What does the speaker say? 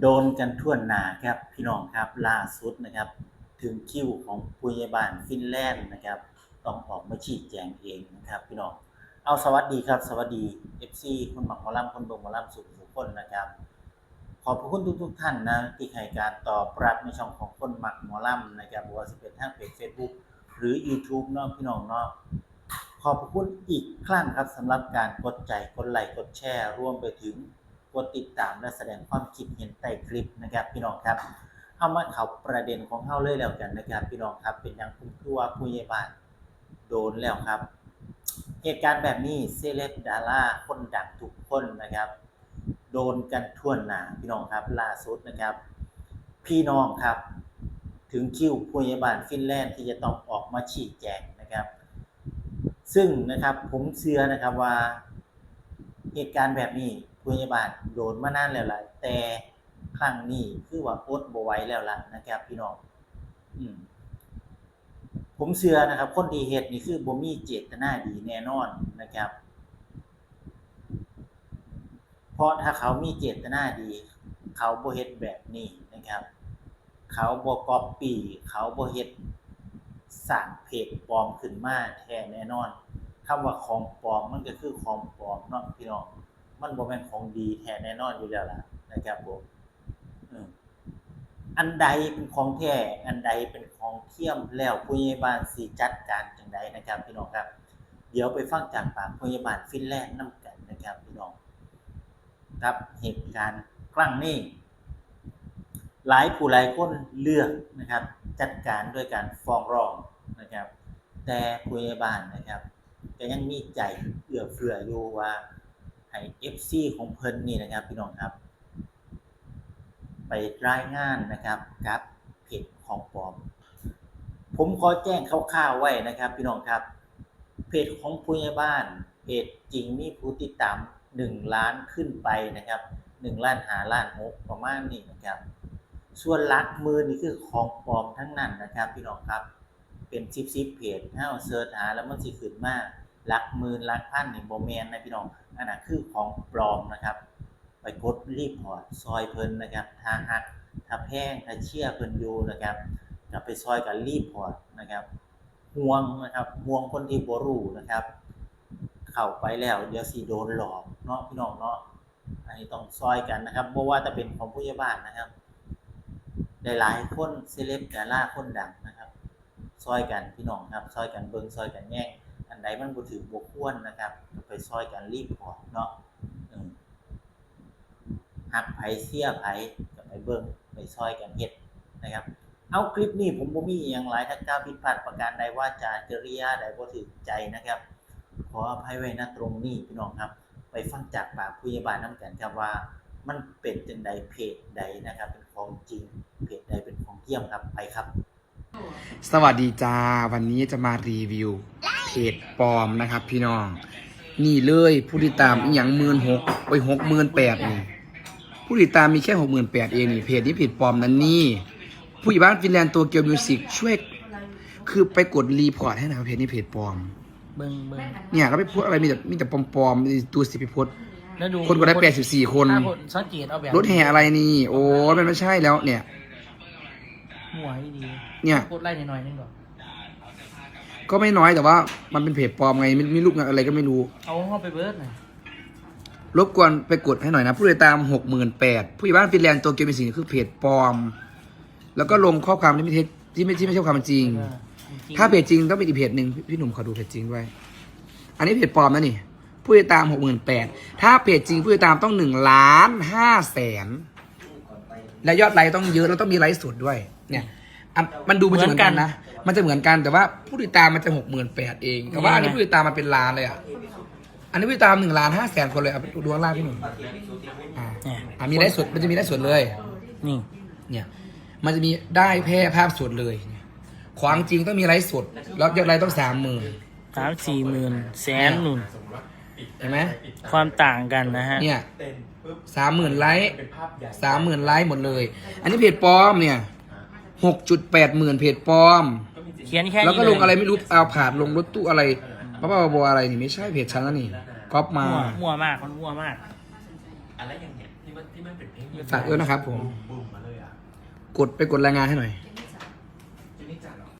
โดนกันทั่วหนาครับพี่น้องครับล่าสุดนะครับ ถึงคิวของผู้ใหญ่บ้านฟินแลนด์นะครับ ต้องออกมาชี้แจงเองนะครับ พี่น้องเอาสวัสดีครับ สวัสดี FC คนหมักหมอลำคนบงหมอลำสุขทุกคนนะครับ ขอบพระคุณทุกทุกท่านนะที่ให้การตอบรับในช่องของคนหมักหมอลำนะครับว่าจะเป็นทางเพจ Facebook หรือ YouTube เนาะพี่น้องเนาะขอบพระคุณอีกครั้งครับสำหรับการกดใจกดไลค์กดแชร์ร่วมไปถึง กดติดตามและแสดงความคิดเห็นใต้คลิปนะครับพี่น้องครับเอามาเขาประเด็นของเฮาเลยแล้วกันนะครับพี่น้องครับเป็นอย่างคุ้มคือว่าผู้ใหญ่บ้านโดนแล้วครับ เหตุการณ์แบบนี้เซเลบดาราคนดังทุกคนนะครับ โดนกันทั่วหน้าพี่น้องครับล่าสุดนะครับ พี่น้องครับ ถึงคิวผู้ใหญ่บ้านฟินแลนด์ที่จะต้องออกมาชี้แจงนะครับ ซึ่งนะครับผมเชื่อนะครับว่า เหตุการณ์แบบนี้ผู้ใหญ่บ้านโดนมานานแล้วล่ะแต่ครั้งนี้คือว่าอดบไหวแล้วล่ะนะครับ พี่น้องอืมผมเชื่อนะครับ คนดีเฮ็ดนี่คือบ่มีเจตนาดีแน่นอนนะครับ เพราะถ้าเขามีเจตนาดี เขาบ่เฮ็ดแบบนี้นะครับ เขาบ่ก๊อปปี้เขาบ่เฮ็ดสร้างเพจปลอมขึ้นมาแท้แน่นอน คำว่าของปลอมมันก็คือของปลอมเนาะพี่น้อง มันบ่แม่นของดีแท้แน่นอนอยู่แล้วล่ะนะครับผมอันใดเป็นของแท้อันใดเป็นของเทียมแล้วผู้ใหญ่บ้านสิจัดการจังไดนะครับ พี่น้องครับ เดี๋ยวไปฟังจากปากผู้ใหญ่บ้านฟินแลนด์นํกันนะครับพี่น้องครับเหตุการณ์ครั้งนี้หลายผู้หลายคนเลือกนะครับ จัดการด้วยการฟ้องร้องนะครับ แต่ผู้ใหญ่บ้านนะครับ ก็ยังมีใจเอื้อเฟื้ออยู่ว่าให้ FC ของเพิ่นนี่นะครับพี่น้องครับ ไปรายงานนะครับกับเพจของปลอม ผมขอแจ้งคร่าวๆไว้นะครับ พี่น้องครับ เพจของผู้ใหญ่บ้านเพจจริงมีผู้ติดตาม1ล้านขึ้นไปนะครับ1ล้านหาล้านหกประมาณนี้นะครับ ส่วนลักมือนี่คือของปลอมทั้งนั้นนะครับ พี่น้องครับ เป็นซิปซิปเพจถ้าเอาเสิร์ชหาแล้วมันสิขึ้นมาก หลักหมื่นหลักพันนี่บ่แมนนะพี่น้องอันนั้นคือของปลอมนะครับ ไปกดรีพอร์ตซอยเพิ่นนะครับถ้าหักถ้าแพงถ้าเชื่อเพิ่นอยู่นะครับก็ไปซอยกันรีพอร์ตนะครับห่วงนะครับห่วงคนที่บรูนะครับ เข้าไปแล้วเดี๋ยวสิโดนหลอกเนาะพี่น้องเนาะอันนี้ต้องซอยกันนะครับบ่ว่าจะเป็นของผู้ใหญ่บ้านนะครับหลายๆคนเซเลบดาราคนดังนะครับ ซอยกันพี่น้องครับ ซอยกันเบิงซอยกันแย่ง อันใดมันบ่ถือบ่ควรนะครับ ไปซอยกันรีพอเนาะหักไผเสียไผก็ไปเบิ่งไปซอยกันเฮ็ดนะครับ เอาคลิปนี้ผมบ่มีอย่างหลายถ้าก้าวผิดพลาดประการใดว่าจาจริยาใดบ่ถูกใจนะครับ ขออภัยไว้ณตรงนี้พี่น้องครับ ไปฟังจากปากผู้ใหญ่บ้านนํกันครับว่ามันเป็นจังใดเพจใดนะครับ เป็นของจริงเพจใดเป็นของเทียมครับไปครับ สวัสดีจ้าวันนี้จะมารีวิว จปลอมนะครับ พี่น้อง นี่เลยผู้ติดตามอีหยังหมื่นหกไปหกหมื่นแปดนี่ผู้ติดตามมีแค่หกหมื่นแปดเองนี่เพจนี้เพจปลอมนั่นนี่ผู้ใหญ่บ้านฟินแลนด์ตัวเกียวมิวสิกช่วยคือไปกดรีพอร์ตให้หนะครับเพจนี้เพจปลอม เบิ้งเบิ้งเนี่ยก็ไปโพสต์อะไรมีแต่มีแต่ปลอมๆมีตัวสิไปโพสต์แล้วดูคนก็ได้แปดสิบสี่คนถ้าคนสังเกตเอาแบบรถแห่อะไรนี่ โอ้ยมันไม่ใช่แล้วเนี่ยหัวให้ดีเนี่ยโคตรไล่หน่อยๆนึงก่อน ก็ไม่น้อยแต่ว่า มันเป็นเพจปลอมไงมีมีรูปอะไรก็ไม่รู้ เอาเข้าไปเบิร์ดหน่อยรบกวนไปกดให้หน่อยนะ ผู้ติดตามหกหมื่นแปดผู้ใหญ่บ้านฟินแลนด์ตัวเกมเป็นสิ่งคือเพจปลอม แล้วก็ลงข้อความที่ไม่เท็จที่ไม่ที่ไม่ใช่ความจริงเออจริงๆถ้าเพจจริงต้องเป็นอีกเพจหนึ่งพี่พี่หนุ่มขอดูเพจจริงด้วย อันนี้เพจปลอมนะนี่ ผู้ติดตามหกหมื่นแปดถ้าเพจจริงผู้ติดตามต้องหนึ่งล้านห้าแสนและยอดไลค์ต้องเยอะแล้วต้องมีไลฟ์สดด้วย เนี่ย อะมันดูมันจะเหมือนกันนะ มันจะเหมือนกันแต่ว่าผู้ติดตามมันจะหกหมื่นแปดเอง แต่ว่าอันนี้ผู้ติดตามมันเป็นล้านเลยอะ อันนี้ผู้ติดตามหนึ่งล้านห้าแสนคนเลยเอาไปดูข้างล่างพี่หนุ่มอ่าเนี่ย อะมีไลฟ์สดมันจะมีไลฟ์สดเลย นี่ เนี่ย มันจะมีได้แพร่ภาพสดเลยของจริงต้องมีไลฟ์สด แล้วยอดไลค์ต้องสามหมื่นสามสี่หมื่นแสนหนุนเห็นไหมความต่างกันนะฮะ เนี่ยสามหมื่นไลค์สามหมื่นไลค์หมดเลย อันนี้เพจปลอมเนี่ย หกจุดแปดหมื่นเพจปลอม เขียนแค่นี้แล้วก็ลงเยอะไรไม่รู้เอาผาดลงรถตู้อะไรบ้าบ้าบอๆอะไรนี่ไม่ใช่เพจฉันแล้วนี่ก๊อปมามั่วมั่วมากมันมั่วมากอะไรอย่างเงี้ยที่ว่ามันที่มันเป็นเพลงฝากด้วยนะครับผมบุ้มมาเลยอะกดไปกดรายงานให้หน่อยยังไง